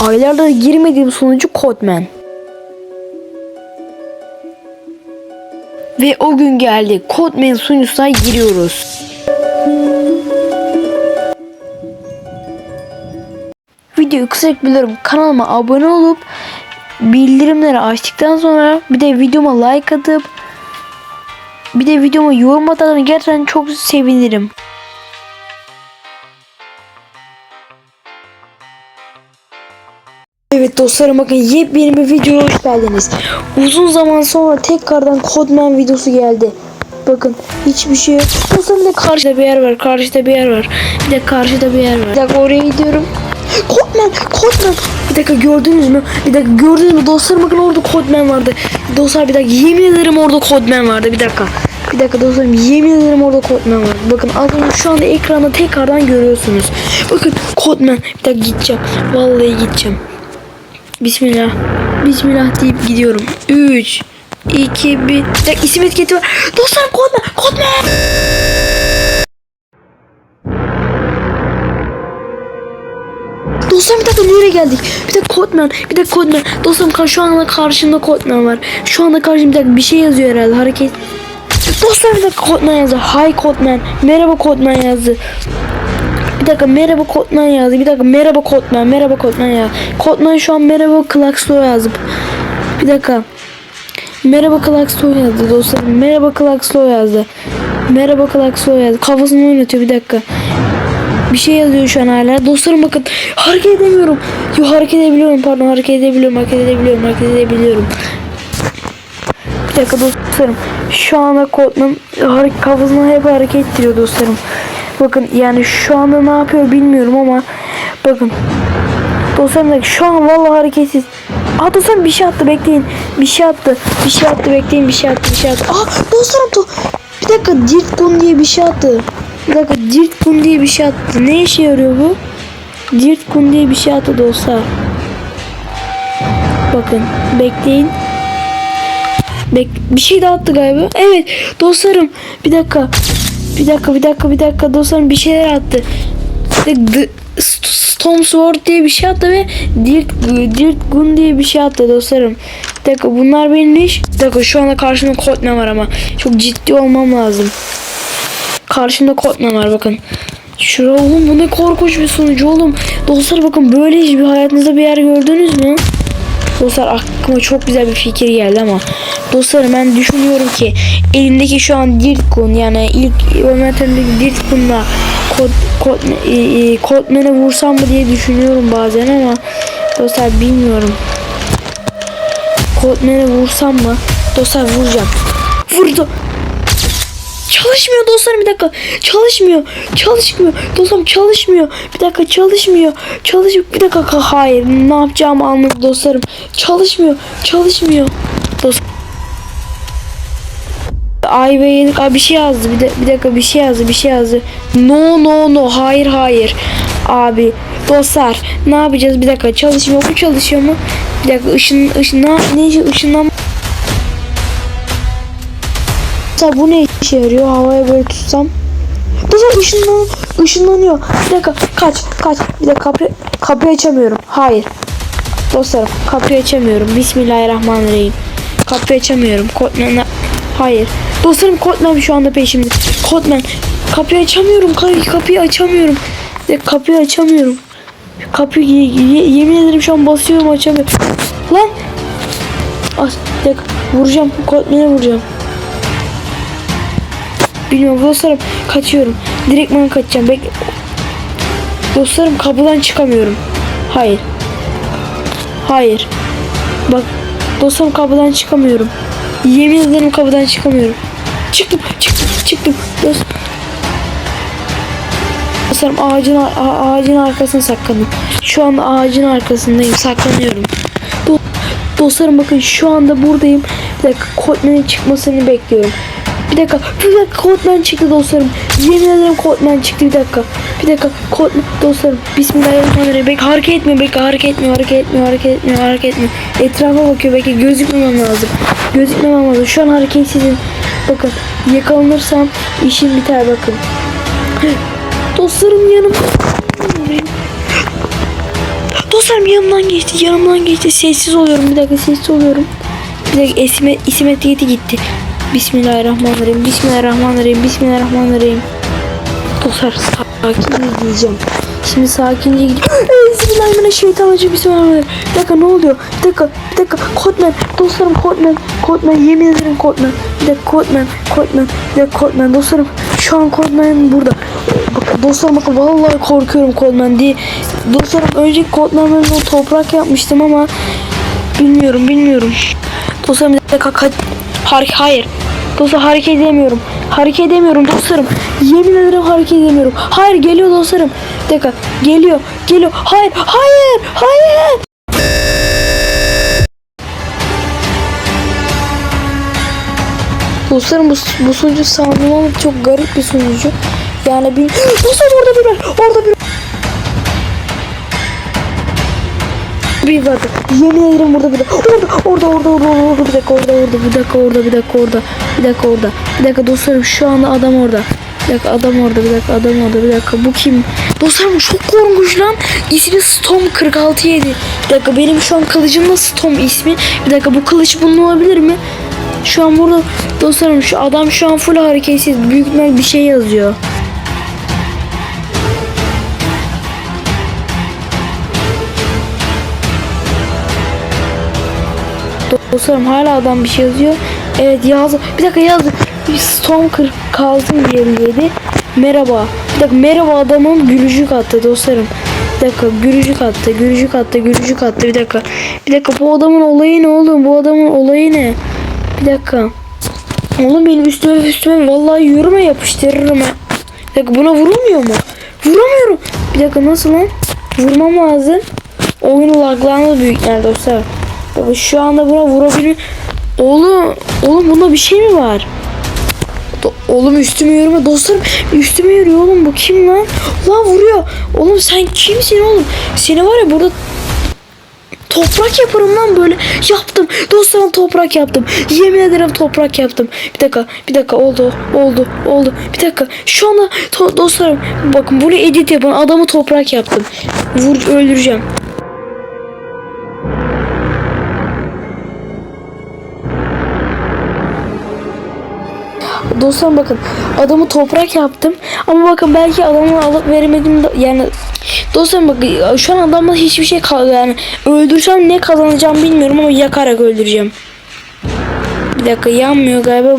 Aylardır girmediğim sunucu Codman. Ve o gün geldi. Codman sunucusuna giriyoruz. Videoyu kısarak biliyorum. Kanalıma abone olup bildirimleri açtıktan sonra bir de videoma like atıp bir de videoma yorum atarsanız gerçekten çok sevinirim. Evet dostlarım bakın yepyeni bir videoya hoş geldiniz. Uzun zaman sonra tekrardan Codman videosu geldi. Bakın hiçbir şey yok. Dostlarım de karşıda bir yer var. Karşıda bir yer var. Bir de karşıda bir yer var. Bir dakika oraya gidiyorum. Codman, Codman. Bir dakika gördünüz mü? Bir dakika gördünüz mü? Dostlarım bakın orada Codman vardı. Dostlar bir dakika yemin ederim orada Codman vardı. Bir dakika. Bir dakika dostlarım yemin ederim orada Codman vardı. Bakın az şu anda ekranda tekrardan görüyorsunuz. Bakın Codman. Bir dakika gideceğim. Vallahi gideceğim. Bismillah. Bismillah deyip gidiyorum. 3 2 1 dakika, isim etiketi var. Dostlarım kodma. Kodma. Dostlarım bir dakika nereye geldik? Bir dakika Kodman. Bir dakika Kodman. Dostlarım şu anda karşımda Kodman var. Şu anda karşımda bir şey yazıyor herhalde. Hareket. Dostlarım bir dakika Kodman yazdı. Hi Kodman. Merhaba Kodman yazdı. Bir dakika merhaba Kotman yazdı. Bir dakika merhaba Kotman. Merhaba Kotman ya. Kotman şu an merhaba Klaxto yazdı. Bir dakika. Merhaba Klaxto yazdı dostlarım. Merhaba Klaxto yazdı. Merhaba Klaxto yazdı. Kafasını oynatıyor bir dakika. Bir şey yazıyor şu an hala. Dostlarım bakın hareket edemiyorum. Yo hareket edebiliyorum pardon hareket edebiliyorum hareket edebiliyorum hareket edebiliyorum. Bir dakika dostlarım. Şu anda har- kafasını hep hareket ettiriyor dostlarım. Bakın yani şu anda ne yapıyor bilmiyorum ama bakın. Dostlarım şu an vallahi hareketsiz. Aa dostlarım bir şey attı bekleyin. Bir şey attı. Bir şey attı bekleyin bir şey attı bir şey attı. Aa dostlarım to bir dakika Dirtkun diye bir şey attı. Bir dakika Dirtkun diye bir şey attı. Ne işe yarıyor bu? Dirtkun diye bir şey attı dostlar. Bakın bekleyin. Bek bir şey daha attı galiba. Evet dostlarım bir dakika. Bir dakika bir dakika bir dakika dostlarım bir şeyler attı. The, Storm Sword diye bir şey attı ve Dirt, Dirt Gun diye bir şey attı dostlarım. Bir dakika bunlar benim iş? Bir dakika şu anda karşımda Kotne var ama. Çok ciddi olmam lazım. Karşımda Kotne var bakın. Şura oğlum bu ne korkunç bir sunucu oğlum. Dostlar bakın böyle hiç bir hayatınızda bir yer gördünüz mü? Dostlar aklıma çok güzel bir fikir geldi ama dostlarım ben düşünüyorum ki elimdeki şu an Dirtkun yani ilk Ömer'deki Dirtkun'la kod, kod, e, e, vursam mı diye düşünüyorum bazen ama dostlar bilmiyorum. Kodman'ı vursam mı? Dostlar vuracağım. Vurdu. Çalışmıyor dostlarım bir dakika. Çalışmıyor. Çalışmıyor. Dostlarım çalışmıyor. Bir dakika çalışmıyor. Çalış bir dakika hayır. Ne yapacağımı anladım dostlarım. Çalışmıyor. Çalışmıyor. Dost Ay be yedik. Bir şey yazdı. Bir, de, bir dakika bir şey yazdı. Bir şey yazdı. No no no. Hayır hayır. Abi dostlar ne yapacağız? Bir dakika çalışmıyor. Bu çalışıyor mu? Bir dakika ışın ışın ne, ne işe Mesela bu ne işe yarıyor? Havaya böyle tutsam. Dostlar ışınlan, ışınlanıyor. Bir dakika kaç kaç. Bir dakika kapı, kapıyı açamıyorum. Hayır. Dostlarım kapıyı açamıyorum. Bismillahirrahmanirrahim. Kapıyı açamıyorum. Kotman Hayır. Dostlarım Kotman şu anda peşimde. Kotman kapıyı açamıyorum. Kapıyı, kapıyı açamıyorum. Bir dakika, kapıyı açamıyorum. Kapıyı ye- ye- yemin ederim şu an basıyorum açamıyorum. Lan. As, dakika, vuracağım. Kotman'a vuracağım. Bilmiyorum dostlarım kaçıyorum. Direktman kaçacağım. Bek dostlarım kapıdan çıkamıyorum. Hayır. Hayır. Bak dostlarım kapıdan çıkamıyorum. Yemin ederim kapıdan çıkamıyorum. Çıktım, çıktım, çıktım. Dost Dostlarım ağacın ağacın arkasına saklandım. Şu anda ağacın arkasındayım. Saklanıyorum. Do- Dostlarım bakın şu anda buradayım. Bir dakika Kotman'ın çıkmasını bekliyorum. Bir dakika. Bir dakika Kotman çıktı dostlarım. Yemin ederim Kotman çıktı bir dakika. Bir dakika Kotman dostlarım. Bismillahirrahmanirrahim. Bekle hareket etmiyor. Bekle hareket etmiyor. Hareket etmiyor. Hareket etmiyor. Hareket etmiyor. Etrafa bakıyor. Bekle gözükmemem lazım. Gözükmemem lazım. Şu an hareketsizim. Bakın yakalanırsam işim biter bakın. Dostlarım yanımda. Dostlarım yanımdan geçti. Yanımdan geçti. Sessiz oluyorum. Bir dakika sessiz oluyorum. Bir dakika isim etiketi gitti. Bismillahirrahmanirrahim. Bismillahirrahmanirrahim. Bismillahirrahmanirrahim. Dostlar sakin diyeceğim. Şimdi sakince gidiyor. Bismillahirrahmanirrahim. Bismillahirrahmanirrahim. Bir dakika ne oluyor? Bir dakika. Bir dakika. Kodman. Dostlarım Kodman. Kodman. Yemin ederim Kodman. Bir dakika Kodman. Kodman. Bir dakika Kodman. Dostlarım şu an Kodman burada. Bak, dostlarım bakın vallahi korkuyorum Kodman diye. Dostlarım önceki Kodman o toprak yapmıştım ama bilmiyorum bilmiyorum. Dostlarım bir dakika. ka- Har hayır. Dostlar hareket edemiyorum. Hareket edemiyorum dostlarım. Yemin ederim hareket edemiyorum. Hayır geliyor dostlarım. Bir dakika. Geliyor. Geliyor. Hayır. Hayır. Hayır. Dostlarım bu, bu sunucu sandım ama çok garip bir sunucu. Yani bir... Dostlarım orada bir var. Orada bir bir vardı. Yemin ederim burada bir orada orada orada orada orada orada bir dakika orada orada bir dakika orada bir dakika orada bir dakika orada. Bir dakika dostlarım şu anda adam orada. Bir dakika adam orada bir dakika adam orada bir dakika. Bu kim? Dostlarım çok korkunç lan. İsmi Storm 467 bir dakika benim şu an kılıcım da Storm ismi? Bir dakika bu kılıç bunun olabilir mi? Şu an burada dostlarım şu adam şu an full hareketsiz. Büyük bir şey yazıyor Dostlarım hala adam bir şey yazıyor. Evet yazdı. Bir dakika yazdı. 40 kalsın diyebilirdi. Merhaba. Bir dakika merhaba adamın gülücük attı dostlarım. Bir dakika gülücük attı, gülücük attı, gülücük attı. Bir dakika. Bir dakika bu adamın olayı ne oğlum? Bu adamın olayı ne? Bir dakika. Oğlum benim üstüme üstüme vallahi yürüme yapıştırırım ha. Bir dakika buna vurulmuyor mu? Vuramıyorum. Bir dakika nasıl lan? Vurmam lazım. Oyun laglandı büyük yani dostlar. Şu anda buna vurabilir. Oğlum, oğlum bunda bir şey mi var? Do- oğlum üstüme yürüme dostlarım üstüme yürüyor oğlum bu kim lan? Lan vuruyor. Oğlum sen kimsin oğlum? Seni var ya burada toprak yaparım lan böyle. Yaptım. Dostlarım toprak yaptım. Yemin ederim toprak yaptım. Bir dakika. Bir dakika oldu. Oldu. Oldu. Bir dakika. Şu anda dostlarım bakın bunu edit yapan adamı toprak yaptım. Vur öldüreceğim. Dostlarım bakın adamı toprak yaptım ama bakın belki adamı alıp veremedim yani dostlarım bakın şu an adamla hiçbir şey kal yani öldürsem ne kazanacağım bilmiyorum ama yakarak öldüreceğim. Bir dakika yanmıyor galiba.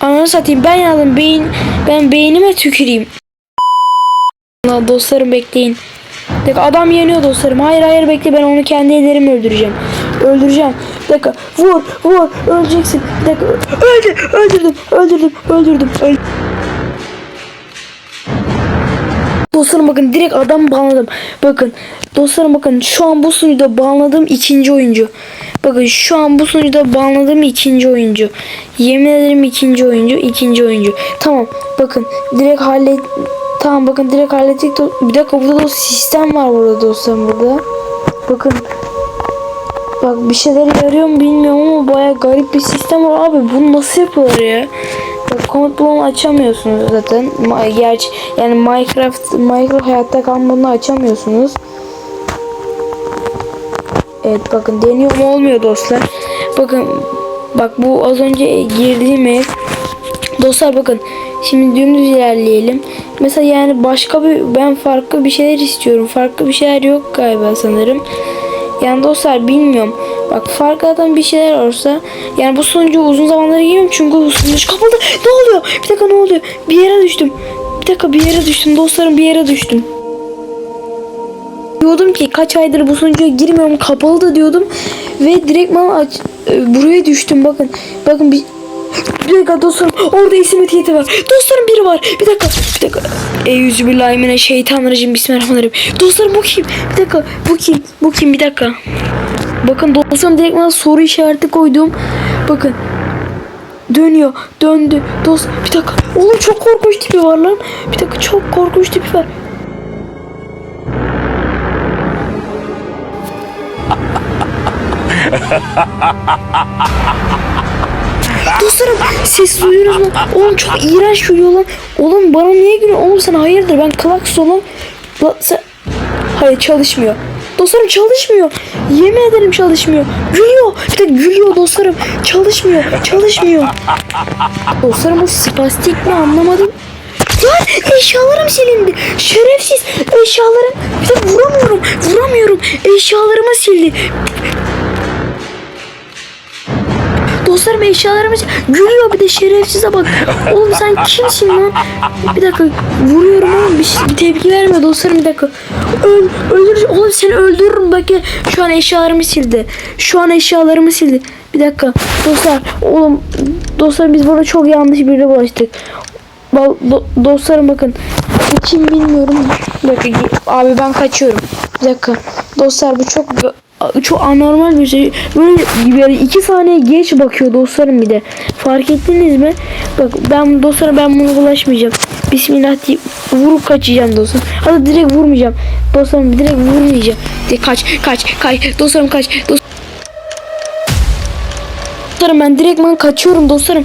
Ananı satayım ben yandım beyin ben beynime tüküreyim. Dostlarım bekleyin. Dakika adam yeniyor dostlarım. Hayır hayır bekle ben onu kendi ellerimle öldüreceğim. Öldüreceğim. Dakika vur vur öleceksin. Dakika öldü öldürdüm öldürdüm öldürdüm. öldürdüm. Dostlarım bakın direkt adam banladım. Bakın dostlarım bakın şu an bu sunucuda banladığım ikinci oyuncu. Bakın şu an bu sunucuda banladığım ikinci oyuncu. Yemin ederim ikinci oyuncu, ikinci oyuncu. Tamam bakın direkt hallet Tamam bakın direkt hallettik. Bir dakika burada da sistem var burada dostlarım burada. Bakın Bak bir şeyler yarıyor mu bilmiyorum ama baya garip bir sistem var abi. Bunu nasıl yapıyorlar ya? Komut bulanı açamıyorsunuz zaten. Gerçi yani Minecraft Minecraft hayatta kalmanı açamıyorsunuz. Evet bakın deniyor mu olmuyor dostlar. Bakın bak bu az önce girdiğim ev. Dostlar bakın şimdi dümdüz ilerleyelim. Mesela yani başka bir ben farklı bir şeyler istiyorum. Farklı bir şeyler yok galiba sanırım. Yani dostlar bilmiyorum. Bak farklı bir şeyler olsa yani bu sunucu uzun zamandır girmiyorum çünkü bu sunucu kapalı. Ne oluyor? Bir dakika ne oluyor? Bir yere düştüm. Bir dakika bir yere düştüm dostlarım bir yere düştüm. Diyordum ki kaç aydır bu sunucuya girmiyorum kapalı da diyordum ve direktman aç e, buraya düştüm bakın. Bakın bir bir dakika dostlarım orada isim etiketi var. Dostlarım biri var. Bir dakika bir dakika. Eyyüzü billahi mine şeytanirracim bismillahirrahmanirrahim. Dostlarım bu kim? Bir dakika bu kim? Bu kim? Bir dakika. Bakın dostlarım direkt bana soru işareti koydum. Bakın. Dönüyor. Döndü. Dost bir dakika. Oğlum çok korkunç tipi var lan. Bir dakika çok korkunç tipi var. Dostlarım ses duyuyoruz mu? Oğlum çok iğrenç gülüyor lan. Oğlum bana niye gülüyor? Oğlum sen hayırdır ben klaks olan. Lan sen... Hayır çalışmıyor. Dostlarım çalışmıyor. Yemin ederim çalışmıyor. Gülüyor. Bir de gülüyor dostlarım. Çalışmıyor. Çalışmıyor. Dostlarım bu spastik mi anlamadım. Lan eşyalarım silindi. Şerefsiz eşyalarım. Bir de vuramıyorum. Vuramıyorum. Eşyalarımı sildi. Dostlarım eşyalarımı gülüyor bir de şerefsize bak. Oğlum sen kimsin lan? Bir dakika vuruyorum oğlum bir, bir tepki verme dostlarım bir dakika. Öl, öldür, oğlum seni öldürürüm bak ya. Şu an eşyalarımı sildi. Şu an eşyalarımı sildi. Bir dakika dostlar oğlum dostlar biz burada çok yanlış birine bulaştık. Do- dostlarım bakın. Kim bilmiyorum. Bir dakika abi ben kaçıyorum. Bir dakika. Dostlar bu çok çok anormal bir şey. Böyle, böyle iki saniye geç bakıyor dostlarım bir de. Fark ettiniz mi? Bak ben dostlarım ben bunu bulaşmayacağım. Bismillah deyip vurup kaçacağım dostlarım. Hatta direkt vurmayacağım. Dostlarım direkt vurmayacağım. Direkt kaç kaç kaç. Dostlarım kaç. Dost- Dostlarım ben direktman kaçıyorum dostlarım.